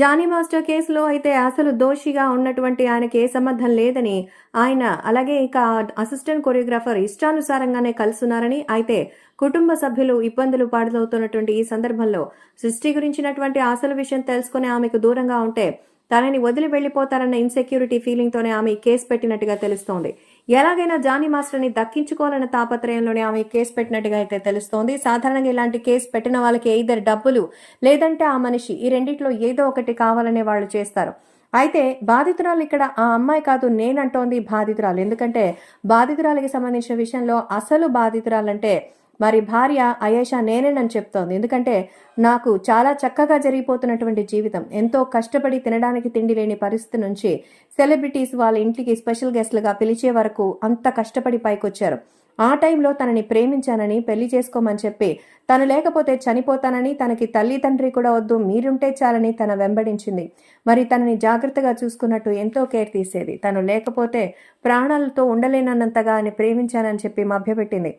Johnny master కేసులో అయితే అసలు దోషిగా ఉన్నటువంటి ఆయనకి ఏ సంబంధం లేదని ఆయన అలాగే ఇక అసిస్టెంట్ కొరియోగ్రాఫర్ ఇష్టానుసారంగానే కలుసున్నారని అయితే కుటుంబ సభ్యులు ఇబ్బందులు పాడుతవుతున్నటువంటి ఈ సందర్భంలో సృష్టి గురించినటువంటి అసలు విషయం తెలుసుకుని ఆమెకు దూరంగా ఉంటే తనని వదిలి వెళ్ళిపోతారన్న ఇన్సెక్యూరిటీ ఫీలింగ్ తోనే ఆమె కేసు పెట్టినట్టుగా తెలుస్తోంది. ఎలాగైనా జానీ మాస్టర్ని దక్కించుకోవాలన్న తాపత్రయంలోనే ఆమె కేసు పెట్టినట్టుగా అయితే తెలుస్తోంది. సాధారణంగా ఇలాంటి కేసు పెట్టిన వాళ్ళకి ఇద్దరు డబ్బులు లేదంటే ఆ మనిషి ఈ రెండిట్లో ఏదో ఒకటి కావాలనే వాళ్ళు చేస్తారు. అయితే బాధితురాలు ఇక్కడ ఆ అమ్మాయి కాదు నేనంటోంది బాధితురాలు. ఎందుకంటే బాధితురాలకి సంబంధించిన విషయంలో అసలు బాధితురాలంటే మరి భార్య అయేషా నేనేనని చెప్తోంది. ఎందుకంటే నాకు చాలా చక్కగా జరిగిపోతున్నటువంటి జీవితం. ఎంతో కష్టపడి తినడానికి తిండి లేని పరిస్థితి నుంచి సెలబ్రిటీస్ వాళ్ళ ఇంటికి స్పెషల్ గెస్ట్లుగా పిలిచే వరకు అంత కష్టపడి పైకొచ్చారు. ఆ టైంలో తనని ప్రేమించానని పెళ్ళి చేసుకోమని చెప్పి తను లేకపోతే చనిపోతానని తనకి తల్లి తండ్రి కూడా వద్దు మీరుంటే చాలని తన వెంబడించింది. మరి తనని జాగ్రత్తగా చూసుకున్నట్టు ఎంతో కేర్ తీసేది. తను లేకపోతే ప్రాణాలతో ఉండలేనన్నంతగా అని ప్రేమించానని చెప్పి మభ్యపెట్టింది.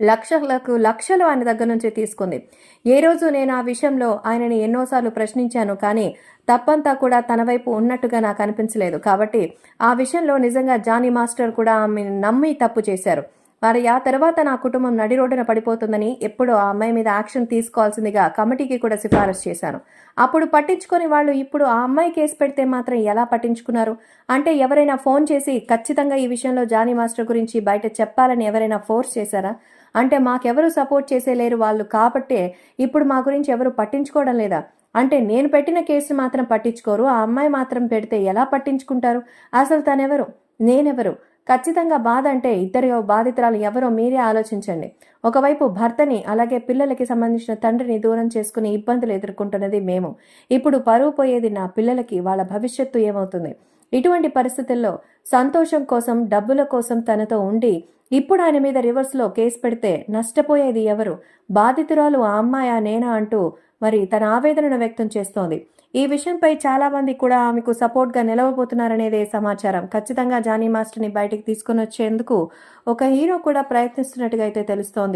లక్షలకు లక్షలు ఆయన దగ్గర నుంచి తీసుకుంది. ఏ రోజు నేను ఆ విషయంలో ఆయనని ఎన్నోసార్లు ప్రశ్నించాను కానీ తప్పంతా కూడా తన వైపు ఉన్నట్టుగా నాకు అనిపించలేదు. కాబట్టి ఆ విషయంలో నిజంగా జానీ మాస్టర్ కూడా ఆమె నమ్మి తప్పు చేశారు. మరి ఆ తర్వాత నా కుటుంబం నడి రోడ్డున పడిపోతుందని ఎప్పుడో ఆ అమ్మాయి మీద యాక్షన్ తీసుకోవాల్సిందిగా కమిటీకి కూడా సిఫారసు చేశాను. అప్పుడు పట్టించుకొని వాళ్ళు ఇప్పుడు ఆ అమ్మాయి కేసు పెడితే మాత్రం ఎలా పట్టించుకున్నారు? అంటే ఎవరైనా ఫోన్ చేసి ఖచ్చితంగా ఈ విషయంలో జానీ మాస్టర్ గురించి బయట చెప్పాలని ఎవరైనా ఫోర్స్ చేశారా? అంటే మాకెవరు సపోర్ట్ చేసేలేరు వాళ్ళు కాబట్టే ఇప్పుడు మా గురించి ఎవరు పట్టించుకోవడం లేదా? అంటే నేను పెట్టిన కేసు మాత్రం పట్టించుకోరు ఆ అమ్మాయి మాత్రం పెడితే ఎలా పట్టించుకుంటారు? అసలు తనెవరు? నేనెవరు? ఖచ్చితంగా బాధ అంటే ఇద్దరు బాధితురాలు ఎవరో మీరే ఆలోచించండి. ఒకవైపు భర్తని అలాగే పిల్లలకి సంబంధించిన తండ్రిని దూరం చేసుకుని ఇబ్బందులు ఎదుర్కొంటున్నది మేము. ఇప్పుడు పరువు పోయేది నా పిల్లలకి వాళ్ళ భవిష్యత్తు ఏమవుతుంది? ఇటువంటి పరిస్థితుల్లో సంతోషం కోసం డబ్బుల కోసం తనతో ఉండి ఇప్పుడు ఆయన మీద రివర్స్లో కేసు పెడితే నష్టపోయేది ఎవరు? బాధితురాలు ఆ అమ్మాయా నేనా అంటూ మరి తన ఆవేదనను వ్యక్తం చేస్తోంది. ఈ విషయంపై చాలా మంది కూడా ఆమెకు సపోర్ట్గా నిలవబోతున్నారనేదే సమాచారం. ఖచ్చితంగా జానీ మాస్టర్ని బయటికి తీసుకుని వచ్చేందుకు ఒక హీరో కూడా ప్రయత్నిస్తున్నట్టుగా అయితే తెలుస్తోంది.